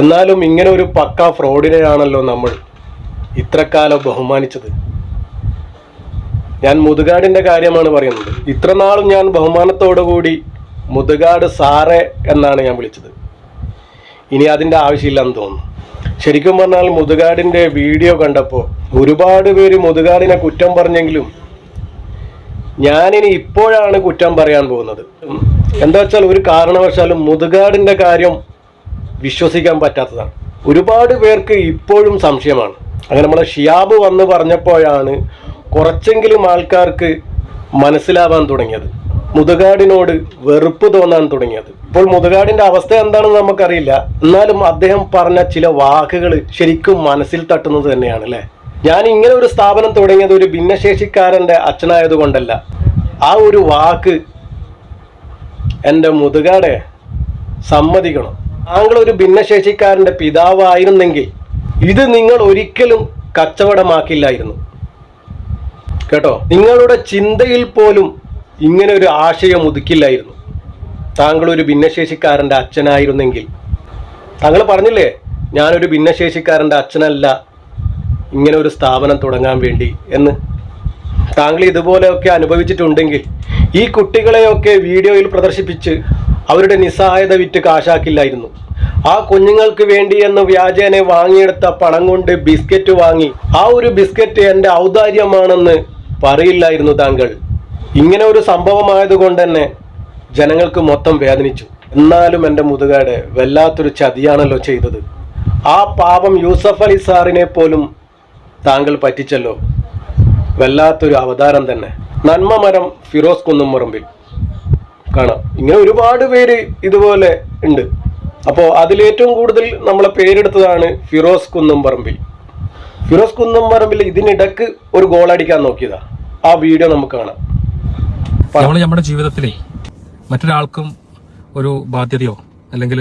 എന്നാലും ഇങ്ങനെ ഒരു പക്ക ഫ്രോഡിനെയാണല്ലോ നമ്മൾ ഇത്രക്കാലം ബഹുമാനിച്ചത്. ഞാൻ മുതുകാടിന്റെ കാര്യമാണ് പറയുന്നത്. ഇത്രനാളും ഞാൻ ബഹുമാനത്തോടുകൂടി മുതുകാട് സാറേ എന്നാണ് ഞാൻ വിളിച്ചത്. ഇനി അതിന്റെ ആവശ്യമില്ലെന്ന് തോന്നുന്നു. ശരിക്കും പറഞ്ഞാൽ മുതുകാടിന്റെ വീഡിയോ കണ്ടപ്പോൾ ഒരുപാട് പേര് മുതുകാടിനെ കുറ്റം പറഞ്ഞെങ്കിലും ഞാനിനി ഇപ്പോഴാണ് കുറ്റം പറയാൻ പോകുന്നത്. എന്താ വെച്ചാൽ ഒരു കാരണവശാലും മുതുകാടിന്റെ കാര്യം വിശ്വസിക്കാൻ പറ്റാത്തതാണ്. ഒരുപാട് പേർക്ക് ഇപ്പോഴും സംശയമാണ്. അങ്ങനെ നമ്മളെ ഷിയാബ് വന്ന് പറഞ്ഞപ്പോഴാണ് കുറച്ചെങ്കിലും ആൾക്കാർക്ക് മനസ്സിലാവാൻ തുടങ്ങിയത്. മുതുകാടിനോട് വെറുപ്പ് തോന്നാൻ തുടങ്ങിയത്. ഇപ്പോൾ മുതുകാടിന്റെ അവസ്ഥ എന്താണെന്ന് നമുക്കറിയില്ല. എന്നാലും അദ്ദേഹം പറഞ്ഞ ചില വാക്കുകൾ ശരിക്കും മനസ്സിൽ തട്ടുന്നത് തന്നെയാണ് അല്ലേ? ഞാൻ ഇങ്ങനെ ഒരു സ്ഥാപനം തുടങ്ങിയത് ഒരു ഭിന്നശേഷിക്കാരന്റെ അച്ഛനായതുകൊണ്ടല്ല ആ ഒരു വാക്ക് എന്റെ മുതുകാടെ സമ്മതിക്കണം. താങ്കൾ ഒരു ഭിന്നശേഷിക്കാരന്റെ പിതാവായിരുന്നെങ്കിൽ ഇത് നിങ്ങൾ ഒരിക്കലും കച്ചവടമാക്കില്ലായിരുന്നു. കേട്ടോ? നിങ്ങളുടെ ചിന്തയിൽ പോലും ഇങ്ങനെ ഒരു ആശയം ഒതുക്കില്ലായിരുന്നു. താങ്കൾ ഒരു ഭിന്നശേഷിക്കാരന്റെ അച്ഛനായിരുന്നെങ്കിൽ. താങ്കൾ പറഞ്ഞില്ലേ ഞാനൊരു ഭിന്നശേഷിക്കാരന്റെ അച്ഛനല്ല ഇങ്ങനെ ഒരു സ്ഥാപനം തുടങ്ങാൻ വേണ്ടി എന്ന്. താങ്കൾ ഇതുപോലെയൊക്കെ അനുഭവിച്ചിട്ടുണ്ടെങ്കിൽ ഈ കുട്ടികളെയൊക്കെ വീഡിയോയിൽ പ്രദർശിപ്പിച്ച് അവരുടെ നിസ്സഹായത വിറ്റ് കാശാക്കില്ലായിരുന്നു. ആ കുഞ്ഞുങ്ങൾക്ക് വേണ്ടി എന്ന് വ്യാജേനെ വാങ്ങിയെടുത്ത പണം കൊണ്ട് ബിസ്ക്കറ്റ് വാങ്ങി. ആ ഒരു ബിസ്ക്കറ്റ് എന്റെ ഔദാര്യമാണെന്ന് പറയില്ലായിരുന്നു താങ്കൾ. ഇങ്ങനെ ഒരു സംഭവമായതുകൊണ്ട് തന്നെ ജനങ്ങൾക്ക് മൊത്തം വേദനിച്ചു. എന്നാലും എന്റെ മുതുകാട് വല്ലാത്തൊരു ചതിയാണല്ലോ ചെയ്തത്. ആ പാപം യൂസഫ് അലി സാറിനെ പോലും താങ്കൾ പറ്റിച്ചല്ലോ. വല്ലാത്തൊരു അവതാരം തന്നെ. നന്മ മരം ഫിറോസ് കുന്നുംപറമ്പിൽ. കാണാം. ഇങ്ങനെ ഒരുപാട് പേര് ഇതുപോലെ ഉണ്ട്. അപ്പോൾ അതിലേറ്റവും കൂടുതൽ നമ്മളെ പേരെടുത്തതാണ് ഫിറോസ് കുന്നംപറമ്പിൽ. ഫിറോസ് കുന്നംപറമ്പിൽ ഇതിനിടക്ക് ഒരു ഗോൾ അടിക്കാൻ നോക്കിയതാ. ആ വീഡിയോ നമുക്ക് കാണാം. നമ്മൾ നമ്മുടെ ജീവിതത്തിലെ മറ്റൊരാൾക്കും ഒരു ബാധ്യതയോ അല്ലെങ്കിൽ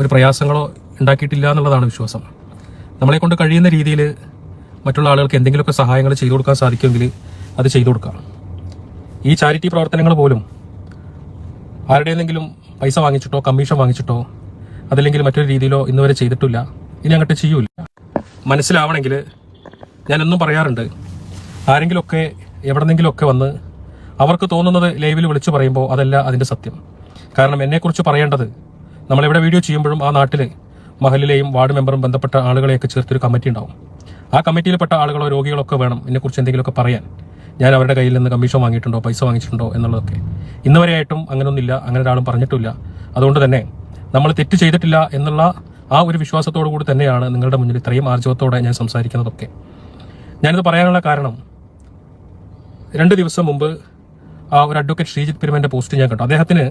ഒരു പ്രയാസങ്ങളോ ഉണ്ടാക്കിയിട്ടില്ല എന്നുള്ളതാണ് വിശ്വാസം. നമ്മളെ കൊണ്ട് കഴിയുന്ന രീതിയിൽ മറ്റുള്ള ആളുകൾക്ക് എന്തെങ്കിലുമൊക്കെ സഹായങ്ങൾ ചെയ്തു കൊടുക്കാൻ സാധിക്കുമെങ്കിൽ അത് ചെയ്തു കൊടുക്കാം. ഈ ചാരിറ്റി പ്രവർത്തനങ്ങൾ പോലും ആരുടെയെങ്കിലും പൈസ വാങ്ങിച്ചിട്ടോ കമ്മീഷൻ വാങ്ങിച്ചിട്ടോ അതല്ലെങ്കിൽ മറ്റൊരു രീതിയിലോ ഇന്നുവരെ ചെയ്തിട്ടില്ല. ഇനി അങ്ങോട്ട് ചെയ്യൂല. മനസ്സിലാവണമെങ്കിൽ ഞാനെന്നും പറയാറുണ്ട് ആരെങ്കിലുമൊക്കെ എവിടെന്നെങ്കിലുമൊക്കെ വന്ന് അവർക്ക് തോന്നുന്നത് ലൈവിൽ വിളിച്ചു പറയുമ്പോൾ അതല്ല അതിന്റെ സത്യം. കാരണം എന്നെക്കുറിച്ച് പറയേണ്ടത് നമ്മളിവിടെ വീഡിയോ ചെയ്യുമ്പോഴും ആ നാട്ടിൽ മഹലിലെയും വാർഡ് മെമ്പറും ബന്ധപ്പെട്ട ആളുകളെയൊക്കെ ചേർത്തൊരു കമ്മിറ്റി ഉണ്ടാവും. ആ കമ്മിറ്റിയിൽപ്പെട്ട ആളുകളോ രോഗികളൊക്കെ വേണം എന്നെക്കുറിച്ച് എന്തെങ്കിലുമൊക്കെ പറയാൻ. ഞാൻ അവരുടെ കയ്യിൽ നിന്ന് കമ്മീഷൻ വാങ്ങിയിട്ടുണ്ടോ പൈസ വാങ്ങിച്ചിട്ടുണ്ടോ എന്നുള്ളതൊക്കെ. ഇന്നുവരെയായിട്ടും അങ്ങനെയൊന്നുമില്ല അങ്ങനെ ഒരാളും പറഞ്ഞിട്ടില്ല. അതുകൊണ്ട് തന്നെ നമ്മൾ തെറ്റ് ചെയ്തിട്ടില്ല എന്നുള്ള ആ ഒരു വിശ്വാസത്തോടു കൂടി തന്നെയാണ് നിങ്ങളുടെ മുന്നിൽ ഇത്രയും ആർജവത്തോടെ ഞാൻ സംസാരിക്കുന്നതൊക്കെ. ഞാനിത് പറയാനുള്ള കാരണം രണ്ട് ദിവസം മുമ്പ് ആ ഒരു അഡ്വക്കേറ്റ് ശ്രീജിത് പെരുമന്റെ പോസ്റ്റ് ഞാൻ കണ്ടു. അദ്ദേഹത്തിന്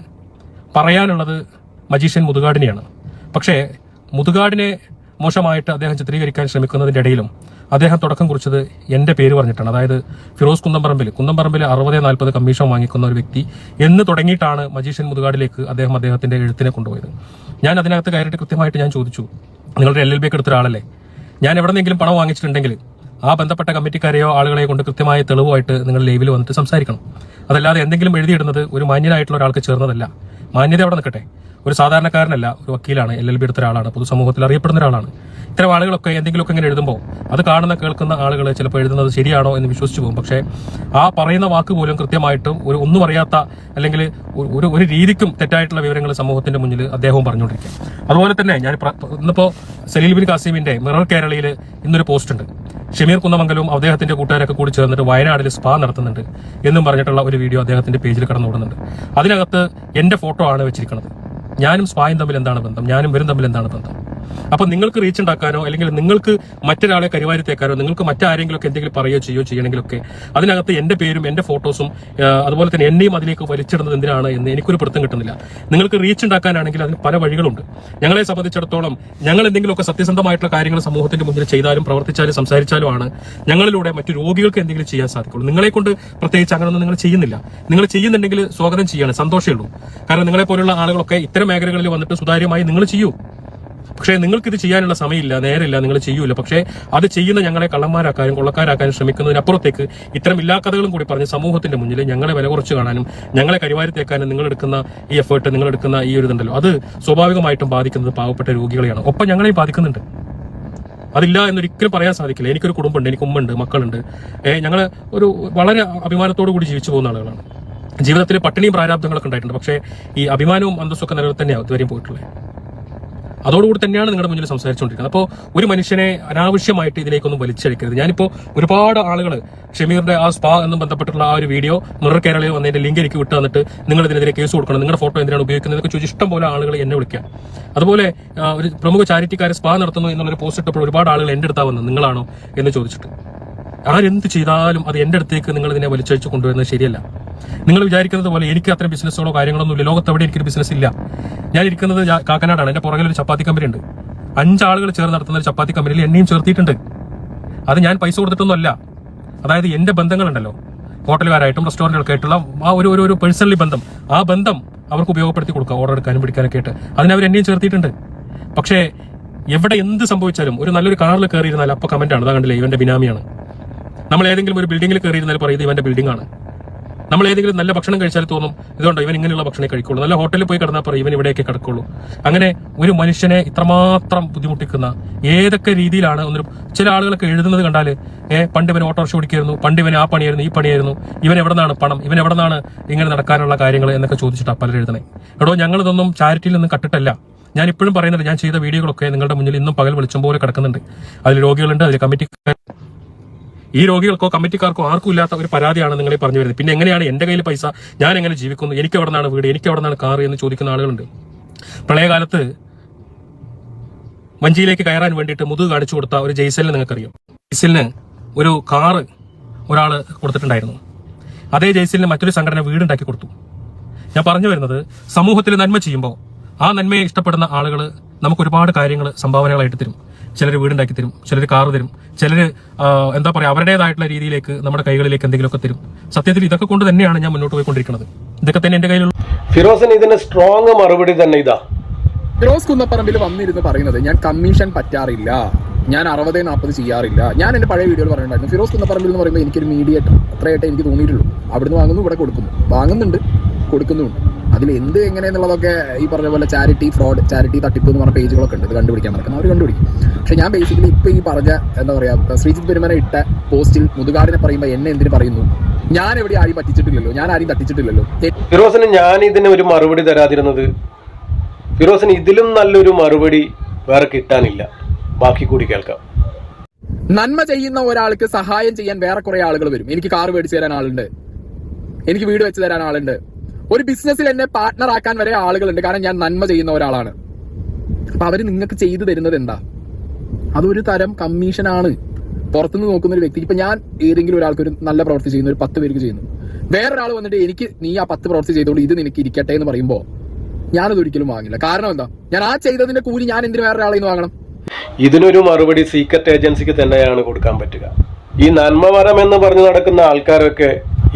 പറയാനുള്ളത് മജീഷ്യൻ മുതുകാടിനെയാണ്. പക്ഷേ മുതുകാടിനെ മോശമായിട്ട് അദ്ദേഹം ചിത്രീകരിക്കാൻ ശ്രമിക്കുന്നതിന്റെ ഇടയിലും അദ്ദേഹം തുടക്കം കുറിച്ചത് എന്റെ പേര് പറഞ്ഞിട്ടാണ്. അതായത് ഫിറോസ് കുന്നംപറമ്പിൽ. കുന്നംപറമ്പിൽ അറുപത് നാൽപ്പത് കമ്മീഷൻ വാങ്ങിക്കുന്ന ഒരു വ്യക്തി എന്ന് തുടങ്ങിയിട്ടാണ് മജീഷ്യൻ മുതുകാടിലേക്ക് അദ്ദേഹം അദ്ദേഹത്തിന്റെ എഴുത്തിനെ കൊണ്ടുപോയത്. ഞാൻ അതിനകത്ത് കയറിയിട്ട് കൃത്യമായിട്ട് ഞാൻ ചോദിച്ചു നിങ്ങളുടെ എൽ എൽ ബി ഒക്കെ എടുത്ത ഞാൻ എവിടെന്നെങ്കിലും പണം വാങ്ങിച്ചിട്ടുണ്ടെങ്കിൽ ആ ബന്ധപ്പെട്ട കമ്മിറ്റിക്കാരെയോ ആളുകളെയോ കൊണ്ട് കൃത്യമായ തെളിവുമായിട്ട് നിങ്ങൾ ലൈവിൽ വന്നിട്ട് സംസാരിക്കണം. അതല്ലാതെ എന്തെങ്കിലും എഴുതിയിടുന്നത് ഒരു മാന്യനായിട്ടുള്ള ഒരാൾക്ക് ചേർന്നതല്ല. മാന്യത അവിടെ നിൽക്കട്ടെ. ഒരു സാധാരണക്കാരനല്ല ഒരു വക്കീലാണ് എൽ എൽ ബി എടുത്ത ഒരാളാണ് പൊതുസമൂഹത്തിൽ അറിയപ്പെടുന്ന ഒരാളാണ്. ഇത്തരം ആളുകളൊക്കെ എന്തെങ്കിലുമൊക്കെ ഇങ്ങനെ എഴുതുമ്പോൾ അത് കാണുന്ന കേൾക്കുന്ന ആളുകൾ ചിലപ്പോൾ എഴുതുന്നത് ശരിയാണോ എന്ന് വിശ്വസിച്ചു പോകും. പക്ഷേ ആ പറയുന്ന വാക്ക് പോലും കൃത്യമായിട്ടും ഒരു ഒന്നും അറിയാത്ത അല്ലെങ്കിൽ ഒരു- ഒരു രീതിക്കും തെറ്റായിട്ടുള്ള വിവരങ്ങൾ സമൂഹത്തിന്റെ മുന്നിൽ അദ്ദേഹവും പറഞ്ഞുകൊണ്ടിരിക്കും അതുപോലെ തന്നെ ഞാൻ ഇന്നിപ്പോൾ സലീൽ ബിൻ കാസിമിന്റെ മിറർ കേരളയിൽ ഇന്നൊരു പോസ്റ്റ് ഉണ്ട് ഷമീർ കുന്നമംഗലവും അദ്ദേഹത്തിന്റെ കൂട്ടുകാരൊക്കെ കൂടി ചേർന്നിട്ട് വയനാടിൽ സ്പാ നടത്തുന്നുണ്ട് എന്നും പറഞ്ഞിട്ടുള്ള ഒരു വീഡിയോ അദ്ദേഹത്തിന്റെ പേജിൽ കടന്നുവിടുന്നുണ്ട് അതിനകത്ത് എന്റെ ഫോട്ടോ ആണ് വെച്ചിരിക്കുന്നത്. ഞാനും സ്പായും തമ്മിൽ എന്താണ് ബന്ധം? ഞാനും വരും തമ്മിൽ എന്താണ് ബന്ധം? അപ്പൊ നിങ്ങൾക്ക് റീച്ച് ഉണ്ടാക്കാനോ അല്ലെങ്കിൽ നിങ്ങൾക്ക് മറ്റൊരാളെ കരിവാരി തേക്കാനോ നിങ്ങൾക്ക് മറ്റാരെങ്കിലും ഒക്കെ എന്തെങ്കിലും പറയുകയോ ചെയ്യുകയോ ചെയ്യണമെങ്കിലൊക്കെ അതിനകത്ത് എന്റെ പേരും എന്റെ ഫോട്ടോസും അതുപോലെ തന്നെ എന്നെയും അതിലേക്ക് വലിച്ചിടുന്നത് എന്തിനാണ് എന്ന് എനിക്കൊരു പിടുത്തം കിട്ടുന്നില്ല. നിങ്ങൾക്ക് റീച്ച് ഉണ്ടാക്കാനാണെങ്കിൽ അതിന് പല വഴികളുണ്ട്. ഞങ്ങളെ സംബന്ധിച്ചിടത്തോളം ഞങ്ങൾ എന്തെങ്കിലുമൊക്കെ സത്യസന്ധമായിട്ടുള്ള കാര്യങ്ങൾ സമൂഹത്തിന്റെ മുന്നിൽ ചെയ്താലും പ്രവർത്തിച്ചാലും സംസാരിച്ചാലും ആണ് ഞങ്ങളിലൂടെ മറ്റു രോഗികൾക്ക് എന്തെങ്കിലും ചെയ്യാൻ സാധിക്കുള്ളൂ. നിങ്ങളെ കൊണ്ട് പ്രത്യേകിച്ച് അങ്ങനെയൊന്നും നിങ്ങൾ ചെയ്യുന്നില്ല. നിങ്ങൾ ചെയ്യുന്നുണ്ടെങ്കിൽ സ്വാഗതം ചെയ്യാണ്. സന്തോഷമുള്ളൂ കാരണം നിങ്ങളെ പോലുള്ള ആളുകളൊക്കെ ഇത്തരം മേഖലകളിൽ വന്നിട്ട് സുതാര്യമായി നിങ്ങൾ ചെയ്യൂ. പക്ഷേ നിങ്ങൾക്ക് ഇത് ചെയ്യാനുള്ള സമയമില്ല നേരമില്ല നിങ്ങൾ ചെയ്യൂല. പക്ഷേ അത് ചെയ്യുന്ന ഞങ്ങളെ കള്ളന്മാരാക്കാനും കൊള്ളക്കാരാക്കാനും ശ്രമിക്കുന്നതിനപ്പുറത്തേക്ക് ഇത്തരം എല്ലാ കഥകളും കൂടി പറഞ്ഞ് സമൂഹത്തിന്റെ മുന്നിൽ ഞങ്ങളെ വില കുറച്ച് കാണാനും ഞങ്ങളെ കരിവാരിത്തേക്കാനും നിങ്ങൾ എടുക്കുന്ന ഈ എഫേർട്ട് നിങ്ങൾ എടുക്കുന്ന ഈ ഒരു ഇതുണ്ടല്ലോ. അത് സ്വാഭാവികമായിട്ടും ബാധിക്കുന്നത് പാവപ്പെട്ട രോഗികളെയാണ്. ഒപ്പം ഞങ്ങളെയും ബാധിക്കുന്നുണ്ട്. അതില്ല എന്നൊരിക്കലും പറയാൻ സാധിക്കില്ല. എനിക്കൊരു കുടുംബമുണ്ട് എനിക്ക് ഉമ്മുണ്ട് മക്കളുണ്ട്. ഞങ്ങൾ ഒരു വളരെ അഭിമാനത്തോടു കൂടി ജീവിച്ചു പോകുന്ന ആളുകളാണ്. ജീവിതത്തിൽ പട്ടിണിയും പ്രാരാബ്ദങ്ങളൊക്കെ ഉണ്ടായിട്ടുണ്ട്. പക്ഷേ ഈ അഭിമാനവും അന്തസ്സൊക്കെ നിലനിർത്തന്നെയാണ് ഇതുവരെയും പോയിട്ടുള്ളത് അതോടുകൂടി തന്നെയാണ് നിങ്ങളുടെ മുന്നിൽ സംസാരിച്ചുകൊണ്ടിരിക്കുന്നത്. അപ്പോൾ ഒരു മനുഷ്യനെ അനാവശ്യമായിട്ട് ഇതിലേക്കൊന്നും വലിച്ചഴിക്കരുത്. ഞാനിപ്പോൾ ഒരുപാട് ആളുകൾ ഷമീറിന്റെ ആ സ്പാ എന്ന് ബന്ധപ്പെട്ടുള്ള ആ ഒരു വീഡിയോ മിറർ കേരളയിൽ വന്നതിന്റെ ലിങ്ക് എനിക്ക് വിട്ടു തന്നിട്ട് നിങ്ങൾ ഇതിനെതിരെ കേസ് കൊടുക്കണം. നിങ്ങളുടെ ഫോട്ടോ എന്തിനാണ് ഉപയോഗിക്കുന്നത്? ചോദിച്ചു ഇഷ്ടം പോലെ ആളുകൾ എന്നെ വിളിക്കാം അതുപോലെ ഒരു പ്രമുഖ ചാരിറ്റിക്കാരെ സ്പാ നടത്തുന്നു എന്നുള്ളൊരു പോസ്റ്റ് ഇട്ടപ്പോൾ ഒരുപാട് ആളുകൾ എന്റെ അടുത്താ വന്നത്. നിങ്ങളാണോ? എന്ന് ചോദിച്ചിട്ട്. ആരെന്ത് ചെയ്താലും അത് എന്റെ അടുത്തേക്ക് നിങ്ങൾ ഇതിനെ വലിച്ചഴിച്ച് കൊണ്ടുവരുന്നത് ശരിയല്ല. നിങ്ങൾ വിചാരിക്കുന്നത് പോലെ എനിക്ക് അത്ര ബിസിനസ്സുകളോ കാര്യങ്ങളൊന്നും ഇല്ല. ലോകത്ത് എവിടെ എനിക്കൊരു ബിസിനസ് ഇല്ല. ഞാൻ ഇരിക്കുന്നത് കാക്കനാടാണ്. എന്റെ പുറകിൽ ഒരു ചപ്പാത്തി കമ്പനി ഉണ്ട്. അഞ്ചാളുകൾ ചേർന്ന് നടത്തുന്ന ഒരു ചപ്പാത്തി കമ്പനിയിൽ എന്നെയും ചേർത്തിയിട്ടുണ്ട്. അത് ഞാൻ പൈസ കൊടുത്തിട്ടൊന്നും അല്ല അതായത് എന്റെ ബന്ധങ്ങളുണ്ടല്ലോ. ഹോട്ടലുകാരായിട്ടും റെസ്റ്റോറന്റുകൾക്കായിട്ടുള്ള ആ ഒരു ഒരു പേഴ്സണലി ബന്ധം. ആ ബന്ധം അവർക്ക് ഉപയോഗപ്പെടുത്തി കൊടുക്കുക ഓർഡർ എടുക്കാനും പിടിക്കാനൊക്കെ ആയിട്ട്. അതിനവർ എന്നെയും ചേർത്തിയിട്ടുണ്ട്. പക്ഷേ എവിടെ എന്ത് സംഭവിച്ചാലും ഒരു നല്ലൊരു കാറിൽ കയറിയിരുന്നാൽ അപ്പൊ കമന്റ് ആണ്. അതാ കണ്ടില്ലേ ഇവന്റെ ബിനാമിയാണ്. നമ്മൾ ഏതെങ്കിലും ഒരു ബിൽഡിംഗിൽ കയറിയിരുന്നാൽ പറയുന്നത് ഇവന്റെ ബിൽഡിംഗ് ആണ്. നമ്മൾ ഏതെങ്കിലും നല്ല ഭക്ഷണം കഴിച്ചാൽ തോന്നും ഇതുകൊണ്ട് ഇവൻ ഇങ്ങനെയുള്ള ഭക്ഷണം കഴിക്കുള്ളൂ. നല്ല ഹോട്ടലിൽ പോയി കിടന്നാൽ പറയും ഇവൻ ഇവിടെയൊക്കെ കിടക്കുള്ളൂ. അങ്ങനെ ഒരു മനുഷ്യനെ ഇത്രമാത്രം ബുദ്ധിമുട്ടിക്കുന്ന ഏതൊക്കെ രീതിയിലാണ് ഒന്നും ചില ആളുകളൊക്കെ എഴുതുന്നത് കണ്ടാൽ ഏ പണ്ട് ഇവൻ ഓട്ടോറിക്ഷ ഓടിക്കായിരുന്നു പണ്ട് ഇവൻ ആ പണിയായിരുന്നു ഈ പണിയായിരുന്നു ഇവൻ എവിടെ നിന്നാണ് പണം ഇവൻ എവിടെ നിന്നാണ് ഇങ്ങനെ നടക്കാനുള്ള കാര്യങ്ങൾ എന്നൊക്കെ ചോദിച്ചിട്ടാണ് പലരും എഴുതണേ എടോ ഞങ്ങളിതൊന്നും ചാരിറ്റിയിൽ നിന്നും കട്ടിട്ടല്ല ഞാൻ ഇപ്പോഴും പറയുന്നില്ല ഞാൻ ചെയ്ത വീഡിയോകളൊക്കെ നിങ്ങളുടെ മുന്നിൽ ഇന്നും പകൽ വെളിച്ചം പോലെ കിടക്കുന്നുണ്ട്. അതിൽ രോഗികളുണ്ട് അതിൽ കമ്മിറ്റിക്കാർ ഈ രോഗികൾക്കോ കമ്മിറ്റിക്കാർക്കോ ആർക്കും ഇല്ലാത്ത ഒരു പരാതിയാണ് നിങ്ങളെ പറഞ്ഞു വരുന്നത്. പിന്നെ എങ്ങനെയാണ് എന്റെ കയ്യിൽ പൈസ? ഞാൻ എങ്ങനെ ജീവിക്കുന്നു? എനിക്ക് എവിടെ നിന്നാണ് വീട്? എനിക്ക് എവിടെ നിന്നാണ് കാർ എന്ന് ചോദിക്കുന്ന ആളുകളുണ്ട്. പ്രളയകാലത്ത് വഞ്ചിയിലേക്ക് കയറാൻ വേണ്ടിയിട്ട് മുതുക് കാണിച്ചു കൊടുത്ത ഒരു ജയ്സലിനെ നിങ്ങൾക്കറിയാം. ജയ്സലിന് ഒരു കാറ് ഒരാൾ കൊടുത്തിട്ടുണ്ടായിരുന്നു. അതേ ജയ്സലിന് മറ്റൊരു സംഘടന വീടുണ്ടാക്കി കൊടുത്തു. ഞാൻ പറഞ്ഞു വരുന്നത് സമൂഹത്തിൽ നന്മ ചെയ്യുമ്പോൾ ആ നന്മയെ ഇഷ്ടപ്പെടുന്ന ആളുകൾ നമുക്ക് ഒരുപാട് കാര്യങ്ങൾ സംഭാവനകളായിട്ട് തരും. ചിലർ വീടുണ്ടാക്കി തരും ചിലർ കാർ തരും ചിലർ എന്താ പറയുക അവരുടേതായിട്ടുള്ള രീതിയിലേക്ക് നമ്മുടെ കൈകളിലേക്ക് എന്തെങ്കിലുമൊക്കെ തരും. സത്യത്തിൽ ഇതൊക്കെ കൊണ്ട് തന്നെയാണ് ഞാൻ മുന്നോട്ട് പോയിക്കൊണ്ടിരിക്കുന്നത്. ഇതൊക്കെ തന്നെ എന്റെ കയ്യിലുള്ള. ഫിറോസൻ ഇതിന് സ്ട്രോങ് മറുപടി തന്നെ ഇതാ. ഫിറോസ് കുന്നപ്പറമ്പിൽ വന്നിരുന്ന് പറയുന്നത് ഞാൻ കമ്മീഷൻ പറ്റാറില്ല. ഞാൻ അറുപത് നാൽപ്പത് ചെയ്യാറില്ല. ഞാൻ എന്റെ പഴയ വീഡിയോയിൽ പറഞ്ഞിട്ടുണ്ടായിരുന്നു. ഫിറോസ് കുന്നപ്പറമ്പിൽ എന്ന് പറയുമ്പോൾ എനിക്കൊരു മീഡിയേറ്റർ അത്രയായിട്ട് എനിക്ക് തോന്നിയിട്ടുള്ളൂ. അവിടുന്ന് വാങ്ങുന്നു ഇവിടെ കൊടുക്കുന്നു. വാങ്ങുന്നുണ്ട് കൊടുക്കുന്നുമുണ്ട്. അതിൽ എന്ത് എങ്ങനെയെന്നുള്ളതൊക്കെ ഈ പറഞ്ഞ പോലെ ചാരിറ്റി ഫ്രോഡ് ചാരിറ്റി തട്ടിപ്പ് എന്ന് പറഞ്ഞ പേജുകളൊക്കെ ഉണ്ട്. ഇത് കണ്ടുപിടിക്കാൻ നടക്കുന്നത് അവർ കണ്ടുപിടിക്കും. പക്ഷെ ഞാൻ ബേസിക്കലി ഇപ്പോൾ ഈ പറഞ്ഞ എന്താ പറയുക ശ്രീജിത്ത് പെരുമന ഇട്ട പോസ്റ്റിൽ മുതുകാടിനെ പറയുമ്പോൾ എന്നെ എന്തിനു പറയുന്നു? ഞാൻ എവിടെ ആരും പറ്റിച്ചിട്ടില്ലല്ലോ. ഞാൻ ആരും തട്ടിച്ചിട്ടില്ലല്ലോ. ഫിറോസിന് ഞാൻ ഇതിന് ഒരു മറുപടി തരാതിരുന്നത്? ഫിറോസിന് ഇതിലും നല്ലൊരു മറുപടി വേറെ കിട്ടാനില്ല. ബാക്കി കൂടി കേൾക്കാം. നന്മ ചെയ്യുന്ന ഒരാൾക്ക് സഹായം ചെയ്യാൻ വേറെ കുറെ ആളുകൾ വരും. എനിക്ക് കാർ മേടിച്ചു തരാൻ ആളുണ്ട്. എനിക്ക് വീട് വെച്ച് തരാൻ ആളുണ്ട്. ഒരു ബിസിനസ്സിൽ എന്നെ പാർട്ട്ണർ ആക്കാൻ വരെ ആളുകളുണ്ട്. കാരണം ഞാൻ നന്മ ചെയ്യുന്ന ഒരാളാണ്. അപ്പൊ അവർ നിങ്ങൾക്ക് ചെയ്തു തരുന്നത് എന്താ? അതൊരു തരം കമ്മീഷനാണ് പുറത്തുനിന്ന് നോക്കുന്ന ഒരു വ്യക്തി. ഇപ്പൊ ഞാൻ ഏതെങ്കിലും ഒരാൾക്ക് ഒരു നല്ല പ്രവൃത്തി ചെയ്യുന്നു ഒരു പത്ത് പേർക്ക് ചെയ്യുന്നു. വേറൊരാൾ വന്നിട്ട് എനിക്ക് നീ ആ പത്ത് പ്രവൃത്തി ചെയ്തോളൂ ഇത് നിനക്ക് ഇരിക്കട്ടെ എന്ന് പറയുമ്പോൾ ഞാനത് ഒരിക്കലും വാങ്ങില്ല. കാരണം എന്താ? ഞാൻ ആ ചെയ്തതിന്റെ കൂലി ഞാൻ എന്തിനു വേറൊരാളിൽ നിന്ന് വാങ്ങണം? ഇതിനൊരു മറുപടി സീക്രട്ട് ഏജൻസിക്ക് തന്നെയാണ് കൊടുക്കാൻ പറ്റുക. ഈ നന്മമരം എന്ന് പറഞ്ഞു നടക്കുന്ന ആൾക്കാരൊക്കെ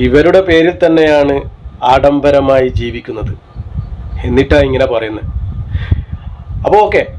ഇവരുടെ പേരിൽ തന്നെയാണ് ആഡംബരമായി ജീവിക്കുന്നത്. എന്നിട്ടാ ഇങ്ങനെ പറയുന്നത് അപ്പോൾ ഓക്കെ